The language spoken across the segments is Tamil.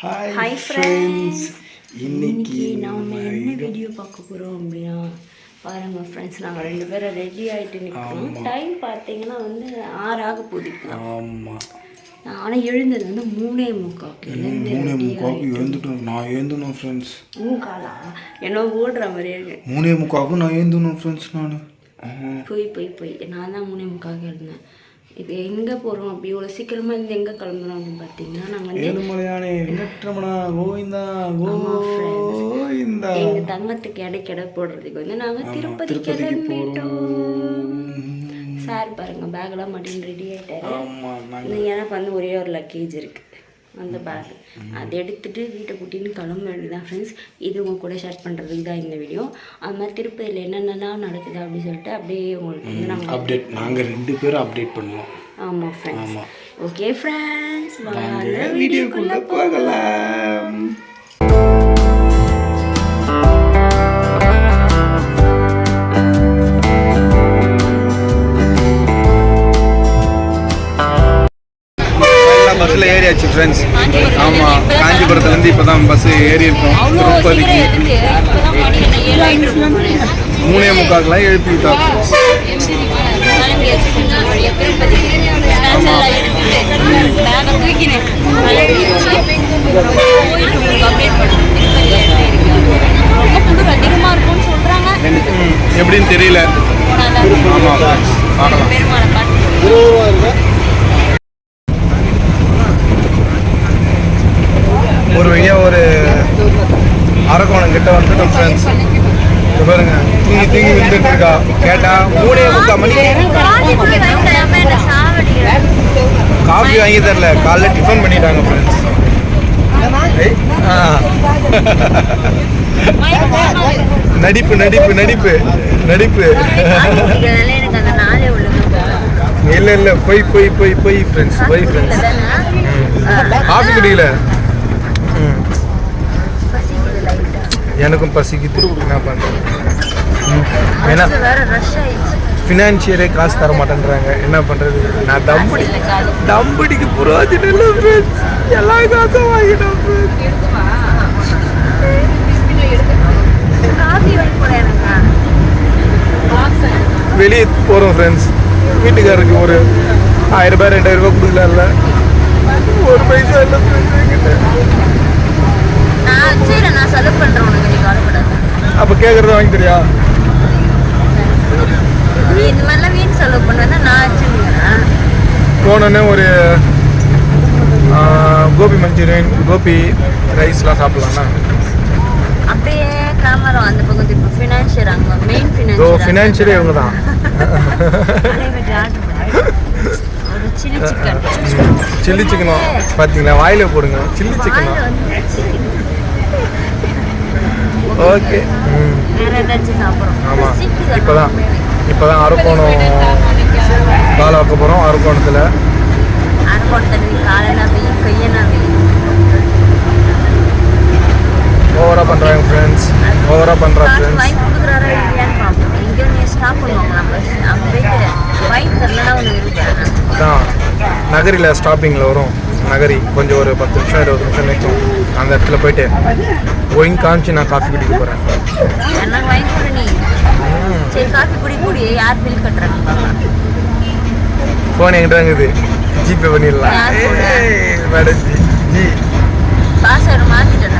ஹாய் ஃப்ரெண்ட்ஸ் இன்னைக்கு நாம் என்ன வீடியோ பார்க்க போகிறோம் அப்படின்னா பாருங்க ஃப்ரெண்ட்ஸ் நாங்கள் ரெண்டு பேரும் ரெடி ஆகிட்டு நிற்கிறோம் டைம் பார்த்தீங்கன்னா வந்து ஆறு ஆக போகுது. ஆமாம் ஆனால் எழுந்தது வந்து மூணே முக்காக்கு மூணே முக்காவுக்கு எழுந்துட்டோம். நான் எழுந்தணும் ஃப்ரெண்ட்ஸ் மூக்காலா? என்ன ஓடுற மாதிரியே இருக்கு. மூணே முக்காவுக்கு நான் எழுந்தணும் ஃப்ரெண்ட்ஸ் நான். போய் போய் போய். நான் தான் மூணே முக்காக இருந்தேன் இப்போ எங்கே போகிறோம் அப்படி இவ்வளோ சீக்கிரமாக இருந்து எங்கே கிளம்புறோம் அப்படின்னு பார்த்தீங்கன்னா நாங்கள் வந்து ஏழுமலையானே வெங்கட்ரமணா கோவிந்தா கோவிந்தா. எங்கள் தங்கத்துக்கு எடை கெடை போடுறதுக்கு வந்து நாங்கள் திருப்பதி திருப்பதிக்கு கிளம்பிட்டோம். சார் பாருங்க பேக்லாம் மாட்டின்னு ரெடி ஆயிட்டாரு. ஆமாம் நாங்கள் எனக்கு வந்து ஒரே ஒரு லக்கேஜ் இருக்கு. அந்த பேக் அதை எடுத்துட்டு வீட்டை கூட்டின்னு கிளம்ப வேண்டியதான் ஃப்ரெண்ட்ஸ் இது உங்க கூட ஷேர் பண்ணுறதுக்கு தான் இந்த வீடியோ அது மாதிரி திருப்பதியில் என்னென்னலாம் நடக்குது அப்படின்னு சொல்லிட்டு அப்படியே உங்களுக்கு வந்து நாங்கள் அப்டேட் நாங்கள் ரெண்டு பேரும் அப்டேட் பண்ணுவோம். ஆமாம் ஃப்ரெண்ட்ஸ் ஓகே ஃப்ரெண்ட்ஸ் வீடியோக்குள்ளே போகலாம். பஸ்ஸில் ஏறியாச்சு ஃப்ரெண்ட்ஸ் ஆமாம் காஞ்சிபுரத்துலேருந்து இப்போ தான் பஸ் ஏறி இருக்கோம் திருப்பதிக்கு மூணே முக்காக்கெலாம் எழுப்பி விட்டா அதிகமா இருக்கும்னு சொல்றாங்க ம், எப்படின்னு தெரியல. ஆமாம் பார்க்கலாம் பெருமாளை பார்த்து ஒரு வழியாக ஒரு அரக்கோணம் கிட்ட வந்துட்டோம் ஃப்ரெண்ட்ஸ் இங்க பாருங்க. தூங்கி தூங்கி விழுந்துட்டு இருக்கா. கேட்டா மூணே. முக்கால் மணி காஃபி வாங்கி தரல. காலைல டிஃபன் பண்ணிட்டாங்க ஃப்ரெண்ட்ஸ் நடிப்பு நடிப்பு நடிப்பு. நடிப்பு. இல்ல இல்ல. போய் போய் போய் போய் ஃப்ரெண்ட்ஸ் போய் ஃப்ரெண்ட்ஸ் காஃபி குடிக்கல. எனக்கும் பசிக்குது. என்ன ம். ஏன்னா ஃபினான்ஷியலே காசு தர மாட்டேன்றாங்க. என்ன பண்றது? நான் தம்படி தம்படிக்கு புரோஜனம் இல்லை ஃப்ரெண்ட்ஸ் எல்லா காசும் வாங்கிட்டோம். வெளியே போகிறோம் ஃப்ரெண்ட்ஸ் வீட்டுக்காரருக்கு ஒரு ஆயிரம் ரூபாய் ரெண்டாயிரம் ரூபாய் கொடுக்கலாம்ல. ஒரு பைசா இல்லை friends என்கிட்ட. நான் செலவு பண்றேன் உனக்கு நீ கவலைப்படாத. அப்போ கேட்குறத வாங்கி தெரியா? நீ இந்த மாதிரிலாம் வீண் செலவு பண்ணுவேன்னா நான் வச்சுருக்கேன்? போனோன்னே ஒரு கோபி மஞ்சூரியன் கோபி ரைஸ்லாம் சாப்பிட்லாம்ண்ணா அப்படியே கேமரா அந்த பக்கம் இப்போ ஃபினான்ஷியர் அங்கே மெயின் ஓ ஃபினான்ஷியர் ஃபினான்ஷியலே இவங்க தான் சில்லி சிக்கன் சில்லி சிக்கனும் பார்த்தீங்களா வாயில போடுங்க. சில்லி சிக்கனும் ஓகே. ஆமாம் இப்போ தான் இப்போ தான் அரக்கோணம் காலை வைக்க போகிறோம் அரக்கோணத்தில் ஓவராக பண்ணுறாங்க ஃப்ரெண்ட்ஸ் ஓவராக பண்ணுறா ஃப்ரெண்ட்ஸ் அதான். நகரியில் ஸ்டாப்பிங்கில் வரும். நகரி கொஞ்சம் ஒரு பத்து நிமிஷம் இருபது நிமிஷம் நிற்கும். அந்த இடத்துல போயிட்டு ஒயின் காமிச்சு நான் காஃபி குடிக்க போகிறேன் ஃபோன் என்கிட்ட இருக்குது. ஜிபே பண்ணிடலாம். ஜி பாஸ்வேர்டு மாற்றிட்டேன்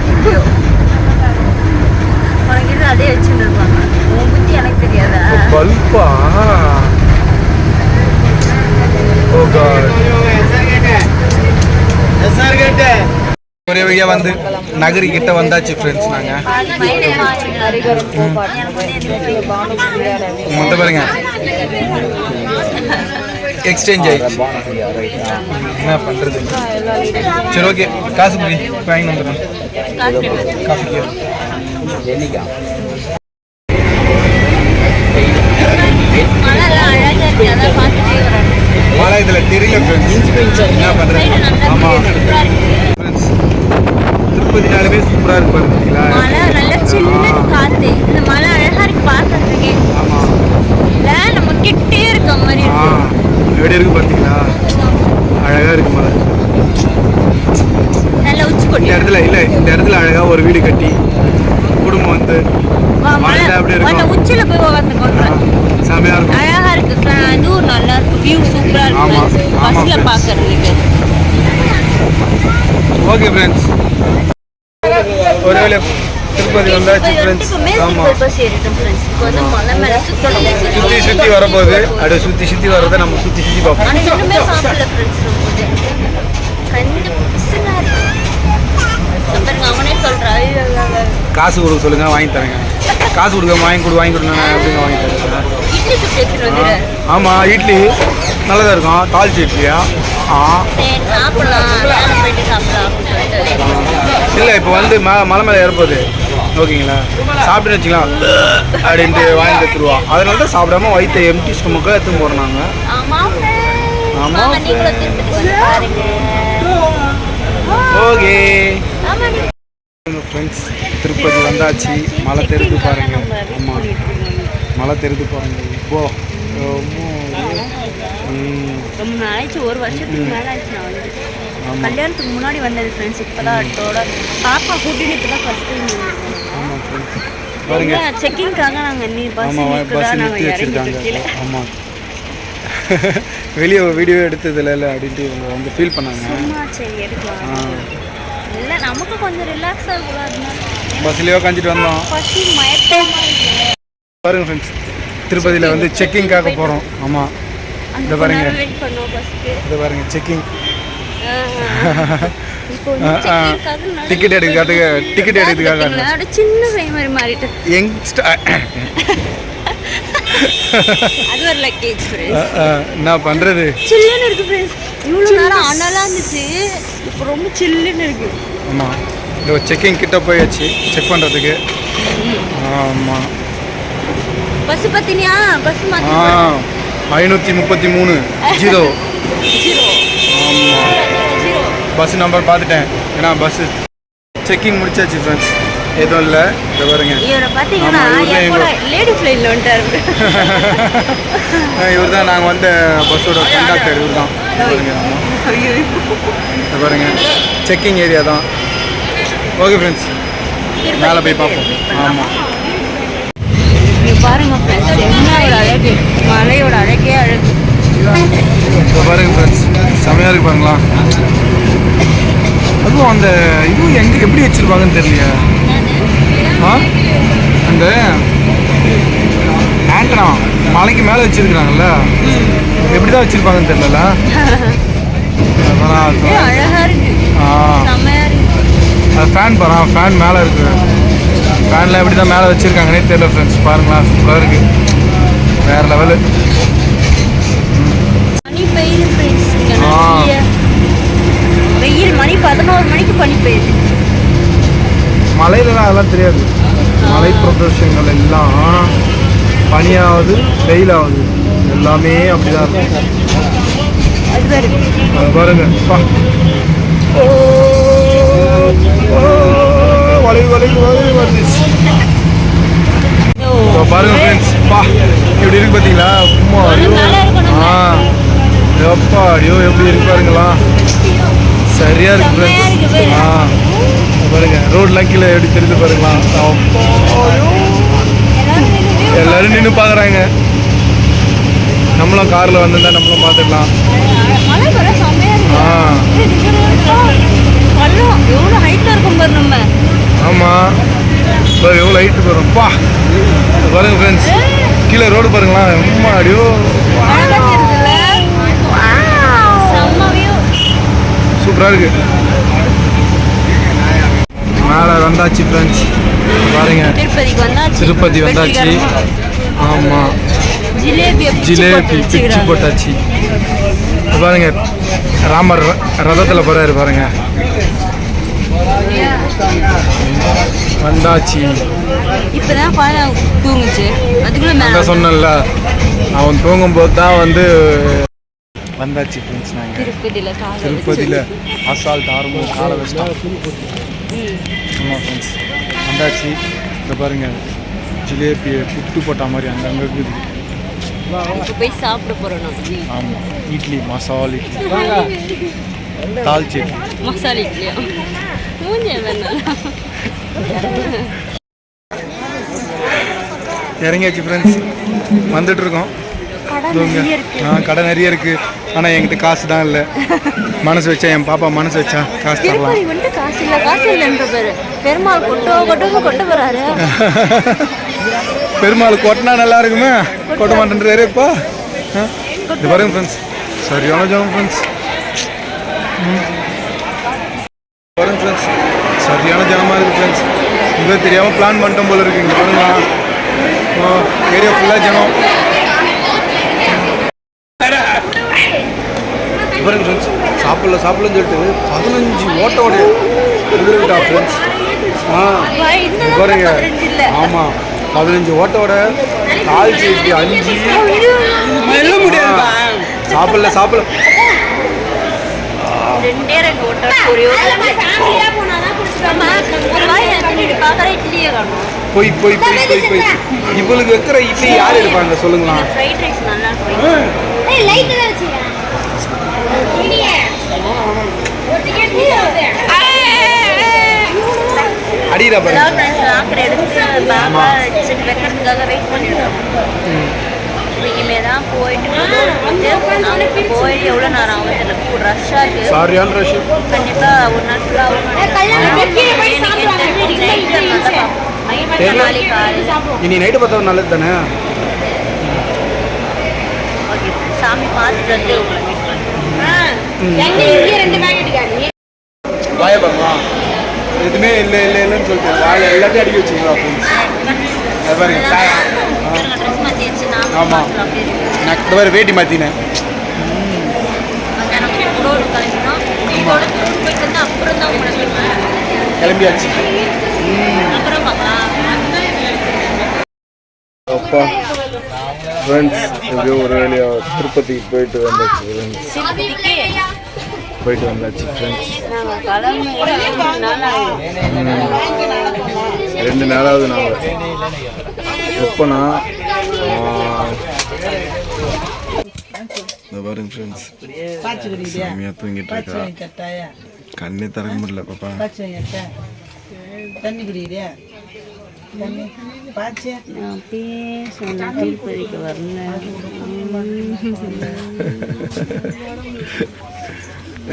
ஒரே வழியாக வந்து நகரி கிட்ட வந்தாச்சு ஃப்ரெண்ட்ஸ் நாங்கள் மொத்த பாருங்க. எக்ஸ்சேஞ்ச் ஆயிடுச்சு. என்ன பண்ணுறது சரி ஓகே காசு புரி வாங்கி வந்துடுறேன். காஃபிக்கு மழை இதில் தெரியல ஃப்ரெண்ட்ஸ் என்ன பண்ணுறது ஆமாம் ஃப்ரெண்ட்ஸ் திருப்பதினாலுமே சூப்பராக இருக்கு பார்த்தீங்களா? மழை நல்ல சில்லுன்னு காத்து. இந்த மழை அழகா இருக்கு பார்க்கறதுக்கே. ஆமாம் இல்ல நம்ம கிட்டே இருக்க மாதிரி எப்படி இருக்கு. பார்த்தீங்களா? அழகாக இருக்கு மழை நல்ல உச்சி கொட்டி இந்த இடத்துல இல்லை இந்த இடத்துல அழகாக ஒரு வீடு கட்டி குடும்பம் வந்து வா, மலை மலையில அப்படி இருக்கும். அந்த உச்சியில போய் உட்காந்துக்கோங்க செமையாக இருக்கும். அழகா இருக்கு. இதுவும் நல்லா இருக்கு வியூ சூப்பரா ஆமா, இருக்கு ஆமா பஸ்ல. பாக்குறதுக்கு ஓகே ஃப்ரெண்ட்ஸ் ஒருவேளை திருப்பதி வந்தாச்சு ஃப்ரெண்ட்ஸ் ஆமாம் சுற்றி சுற்றி வரப்போகுது. அப்படியே சுற்றி சுற்றி வர்றதை நம்ம சுற்றி சுற்றி பார்ப்போம். காசு கொடுக்க சொல்லுங்க வாங்கி தரேங்க. காசு கொடுக்க வாங்கி கொடு வாங்கி கொடுங்க அப்படிங்க வாங்கி தரேன். ஆமாம் இட்லி நல்லதாக இருக்கும். தாளிச்சி இட்லியா ஆ. சாப்பிடலாம். போயிட்டு சாப்பிடலாம் அப்படின்னு இல்லை இப்போ வந்து ம மலை மேலே ஏறப்போகுது. ஓகேங்களா? சாப்பிட்டுன்னு வச்சுக்கலாம். அப்படின்ட்டு வாங்கி எடுத்துருவா அதனால தான் சாப்பிடாம வயிற்று எம்டி ஸ்டொமக்காக எடுத்துன்னு போகிறோம் நாங்கள் ஆமா ஆமா ஆமா நீங்களும் திருப்பதி வந்து பாருங்க. ஓகே. ஃப்ரெண்ட்ஸ் திருப்பதி வந்தாச்சு. மலை தெருக்கு பாருங்க. ஆமாம் மலை தெருக்கு பாருங்க. இப்போ ரொம்ப நாளாச்சு. ஒரு வருஷத்துக்கு மேல ஆச்சு கல்யாணத்துக்கு முன்னாடி வந்தது ஃப்ரெண்ட்ஸ் இப்பதான் அதோட பாப்பா இப்பதான் ஃபர்ஸ்ட் ஆமாம் ஃப்ரெண்ட்ஸ் பாருங்க. செக்கிங்காக நாங்க நீ பஸ் ஆமாம் நிற்குதா பஸ் நாங்க நிறுத்தி இறங்கி ஆமாம் வெளியே வீடியோ எடுத்ததில்ல இல்லை அப்படின்ட்டு இவங்க வந்து ஃபீல் பண்ணாங்க. சரி எடுக்கலாம். இல்ல நமக்கு கொஞ்சம் ரிலாக்ஸா இருக்கலாம் பஸ்லேயோ காஞ்சிட்டு வந்தோம். பசி மயக்கமா இருக்கு. பாருங்க ஃப்ரெண்ட்ஸ் திருப்பதியில் வந்து செக்கிங்காக போகிறோம் ஆமாம் இந்த பாருங்க. இது பாருங்க செக்கிங் டிக்கெட் எடுக்கிறதுக்காக டிக்கெட் எடுக்கிறதுக்காக சின்ன மாதிரி மாறிட்டு யங்ஸ்டர் அது ஒரு லக்கேஜ் என்ன பண்ணுறது சில்லுன்னு இருக்கு ஃப்ரெண்ட்ஸ் இவ்வளோ நேரம் அனலா இருந்துச்சு. இப்போ ரொம்ப சில்லுன்னு இருக்கு. ஆமாம் இந்த செக்கிங் கிட்ட போயாச்சு. செக் பண்ணுறதுக்கு ஆமாம் பஸ் பார்த்தினியா பஸ் ஆ ஐநூற்றி முப்பத்தி மூணு. ஜீரோ. ஜீரோ. ஆமாம் பஸ் நம்பர் பார்த்துட்டேன். ஏன்னா பஸ்ஸு செக்கிங் முடிச்சாச்சு ஃப்ரெண்ட்ஸ் எதுவும் இல்லை. இந்த பாருங்க. இவரை தான் நாங்கள் வந்த பஸ்ஸோட கண்டக்டர் இவர் தான் இந்த பாருங்க. செக்கிங் ஏரியா தான். ஓகே ஃப்ரெண்ட்ஸ் மேலே போய் பார்ப்போம். ஆமாம் பாருங்க ஃப்ரெண்ட்ஸ் என்ன ஒரு அழகு. மலையோட அழகே அழகு. இப்போ பாருங்க ஃப்ரெண்ட்ஸ் செமையாக இருக்கு பாருங்களா. அதுவும் அந்த இதுவும் எங்கே எப்படி வச்சுருப்பாங்கன்னு தெரியலையா. ஆ? அந்த ஆண்டனா மலைக்கு மேலே வச்சுருக்குறாங்கல்ல. எப்படி தான் வச்சுருப்பாங்கன்னு தெரியல அது ஃபேன் பாரு ஃபேன் மேலே இருக்கு. ஃபேன்லாம் எப்படி தான் மேலே வச்சுருக்காங்கன்னே தெரியல ஃப்ரெண்ட்ஸ் பாருங்களா சூப்பராக இருக்கு. வேறு லெவலு ஆ. மணி பதினோரு மணிக்கு பனி பெய்யுது மலையிலலாம் அதெல்லாம் தெரியாது. மலை பிரதேசங்கள் எல்லாம் பனியாவது வெயிலாவது. எல்லாமே அப்படிதான் இருக்கும். அது பாருங்க. வளைவு வளைவு வளைவு வந்துச்சு. பாருங்க ஃப்ரெண்ட்ஸ் பா. எப்படி இருக்கு பார்த்தீங்களா அம்மா ஐயோ. ஆ. எப்பா ஐயோ எப்படி இருக்கு பாருங்களா? சரியா இருக்கு. ஆ பாருங்க ரோட்லாம் கீழே எப்படி தெரியுது பாருங்களா. எல்லாரும் நின்று பார்க்குறாங்க. நம்மளும் காரில் வந்திருந்தா நம்மளும் பார்த்துக்கலாம் ஆமாம் இப்போ எவ்வளோ ஹைட்டு வரும் பா இங்க பாருங்க. ஃப்ரெண்ட்ஸ் கீழே ரோடு பாருங்களா அம்மா அடியோ அழகா தெரியுதுல்ல செம்ம வியூ சூப்பராக இருக்கு. மேலே வந்தாச்சு ஃப்ரெண்ட்ஸ் பாருங்க. திருப்பதி வந்தாச்சு. ஆமாம் ஜிலேபி பிச்சு. போட்டாச்சு பாருங்க ராமர் ரதத்துல போறாரு பாருங்க. வந்தாச்சு. இப்பதான் தூங்குச்சு. அதுக்குள்ள நான் சொன்னேன்ல அவன் தூங்கும்போது தான் வந்து வந்தாச்சு ஃப்ரெண்ட்ஸ் நாங்கள் திருப்பதியில திருப்பதியில் அசால்ட் ஆரம்பம் காலை வச்சிட்டோம் ஆமாம் ஃப்ரெண்ட்ஸ் வந்தாச்சு. இந்த பாருங்க ஜிலேபியை புட்டு போட்ட மாதிரி அங்கங்கே இருக்குது. போய் சாப்பிட நம்ம. ஆமாம் இட்லி மசால் இட்லி. தால் சட்னி. மசாலா இட்லியா? இறங்கியாச்சு ஃப்ரெண்ட்ஸ் வந்துட்டு இருக்கோம். இதோங்க. ஆ கடை நிறைய இருக்கு. ஆனால் என்கிட்ட காசு தான் இல்லை. மனசு வச்சா என் பாப்பா மனசு வச்சா காசு தரலாம். வந்துட்டு காசு இல்லை காசு இல்லைன்ற பேரு. பெருமாள் கொட்டோ கொட்டோன்னு கொட்ட போறாரு. பெருமாள் கொட்டினா நல்லா இருக்குமே. கொட்ட மாட்டேன்றாரு இப்போ? இது பாருங்க ஃப்ரெண்ட்ஸ் சரியான ஜனம் ஃப்ரெண்ட்ஸ் பாருங்க ஃப்ரெண்ட்ஸ் சரியான ஜனமாக இருக்குது ஃப்ரெண்ட்ஸ் இங்கே தெரியாமல் பிளான் பண்ணிட்டோம் போல இருக்கு. இங்கே பாருங்களா ஏரியா ஃபுல்லாக ஜனம் இங்க பாருங்க ஃப்ரெண்ட்ஸ் சாப்பிடல சாப்பிடலன்னு சொல்லிட்டு பதினஞ்சு ஓட்டோட எடுத்துக்கிட்டா ஃப்ரெண்ட்ஸ் ஆ பாருங்க. இல்ல. ஆமாம் பதினஞ்சு ஓட்டோட கால் சேர்த்து அஞ்சு. சாப்பிடல சாப்பிடல. போய் போய் போய் போய் போய். இவளுக்கு வைக்கிற இட்லி யார் எடுப்பாங்க? சொல்லுங்களா ஃப்ரைட் ரைஸ் நல்லா இருக்கும் அடிடா பாருங்க ஆக்கிற எடுத்து பாப்பா வச்சுட்டு வைக்கிறதுக்காக வெயிட் பண்ணிடுறோம் இனிமே தான் போயிட்டு நாளைக்கு போயிட்டு எவ்வளோ நேரம் ஆகும் தெரியல ரஷ்ஷாக இருக்கு. சாரியான ரஷ் கண்டிப்பா ஒரு நாள் ஃபுல்லாக இனி நைட்டு பார்த்தா நல்லது தானே? சாமி பார்த்துட்டு வந்து உங்களை மீட் பண்ணுறேன் வாய பாருங்களா எதுவுமே இல்லை இல்லை இல்லைன்னு சொல்லிட்டு வாயில எல்லாத்தையும் அடிக்க வச்சுங்களா ஃப்ரெண்ட்ஸ் அது பாருங்க டா- ஆ. ட்ரெஸ் மாற்றிடுச்சு நான் இந்த மாதிரி வேட்டி மாற்றினேன் கிளம்பியாச்சு. அப்பா ஃப்ரெண்ட்ஸ் எப்படியோ ஒரு வேலையாக திருப்பதிக்கு போயிட்டு வந்தாச்சு போயிட்டு வந்தாச்சு ஃப்ரெண்ட்ஸ் ரெண்டு நாளாவது நாள் எப்போனா இந்த பாருங்க ஃப்ரெண்ட்ஸ் செம்மையாக தூங்கிட்டு இருக்கா கண்ணே திறக்க முடியல பாப்பா தண்ணி குடிக்கிறியா தண்ணி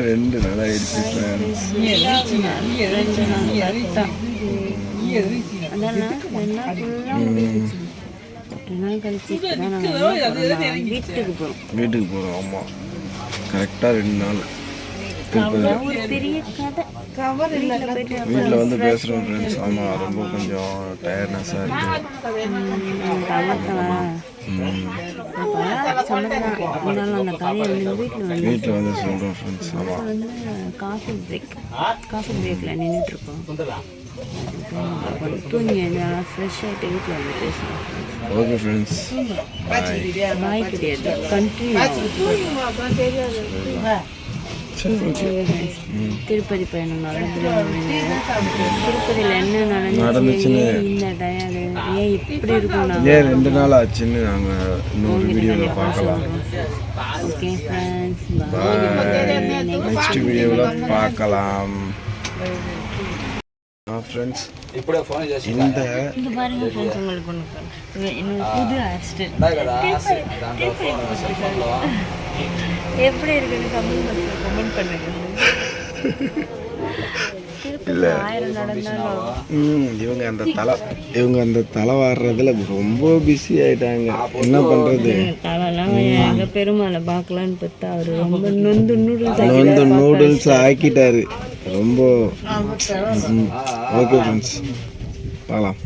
ரெண்டு நாள் ஆயிடுச்சு ஃப்ரெண்ட்ஸ் ரெண்டு நாள் கரெக்டாக அதெல்லாம் ரெண்டு நாள் ஃபுல்லாக முடிஞ்சிச்சு ரெண்டு நாள் கழிச்சு இப்போ. தான் நாங்கள் வீட்டுக்கு போகிறோம் ஆமாம் கரெக்டாக ரெண்டு நாள். வீட்டில் வந்து பேசுகிறோம் ஃப்ரெண்ட்ஸ் ஆமாம் ரொம்ப கொஞ்சம் டயர்ட்னஸாக இருக்குது வீட்டில் வந்து சொல்கிறோம் ஃப்ரெண்ட்ஸ் ஆமாம் வந்து காஃபி பிரேக் காஃபி பிரேக்கில் நின்றுட்டுருக்கோம் தூங்கி ஃப்ரெஷ் ஆகிட்டு வீட்டில் வந்து பேசுகிறோம் ஓகே ஃப்ரெண்ட்ஸ் பாய் கிடையாது கண்டினியூ திருப்பதி பயணம். திருப்பதியில் என்ன நடந்துச்சு நடந்துச்சுன்னு- இந்த டயர்டு ஏன் இப்படி இருக்கும் ஏன் ரெண்டு நாள் ஆச்சுன்னு நாங்கள் இன்னொரு வீடியோவில் பார்க்கலாம். ஓகே ஃப்ரெண்ட்ஸ் நெக்ஸ்ட் வீடியோவில் பார்க்கலாம். ஃப்ரெண்ட்ஸ் இந்த இங்க பாருங்க ஃப்ரெண்ட்ஸ் உங்களுக்கு ஒன்று இது என்னோட புது எப்படி இருக்குன்னு கமெண்ட் பண்ணுங்க கமெண்ட் பண்ணுங்க. இவங்க அந்த தலை இவங்க அந்த தலை வாடுறதுல ரொம்ப பிஸி ஆயிட்டாங்க. என்ன பண்றது? தலைலாம் எங்க பெருமாளை பார்க்கலான்னு பார்த்தா அவர் ரொம்ப நொந்து நூடுல்ஸ் வந்து நூடுல்ஸ் ஆக்கிட்டாரு. ரொம்ப ஓகே ஃப்ரெண்ட்ஸ் பார்க்கலாம்